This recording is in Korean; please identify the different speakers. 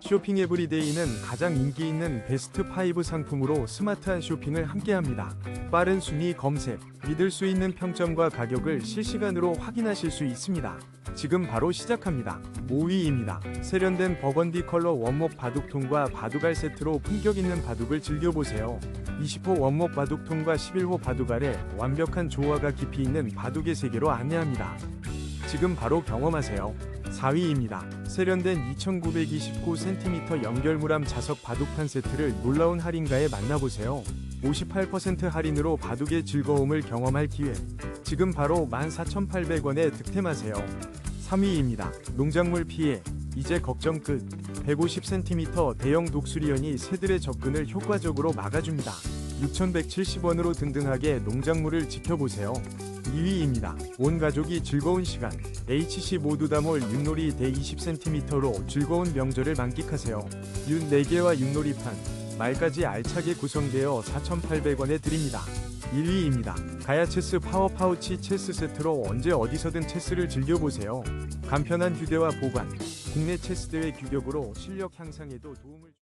Speaker 1: 쇼핑 에브리데이는 가장 인기 있는 베스트 5 상품으로 스마트한 쇼핑을 함께합니다. 빠른 순위 검색, 믿을 수 있는 평점과 가격을 실시간으로 확인하실 수 있습니다. 지금 바로 시작합니다. 5위입니다. 세련된 버건디 컬러 원목 바둑통과 바둑알 세트로 품격 있는 바둑을 즐겨보세요. 20호 원목 바둑통과 11호 바둑알에 완벽한 조화가 깊이 있는 바둑의 세계로 안내합니다. 지금 바로 경험하세요. 4위입니다. 세련된 2929cm 연결무람 자석 바둑판 세트를 놀라운 할인가에 만나보세요. 58% 할인으로 바둑의 즐거움을 경험할 기회. 지금 바로 14,800원에 득템하세요. 3위입니다. 농작물 피해. 이제 걱정 끝. 150cm 대형 독수리연이 새들의 접근을 효과적으로 막아줍니다. 6,170원으로 든든하게 농작물을 지켜보세요. 2위입니다. 온 가족이 즐거운 시간. HC 모두 다몰 윷놀이 대 20cm로 즐거운 명절을 만끽하세요. 윷 4개와 윷놀이판, 말까지 알차게 구성되어 4,800원에 드립니다. 1위입니다. 가야 체스 파워 파우치 체스 세트로 언제 어디서든 체스를 즐겨보세요. 간편한 휴대와 보관, 국내 체스 대회 규격으로 실력 향상에도 도움을.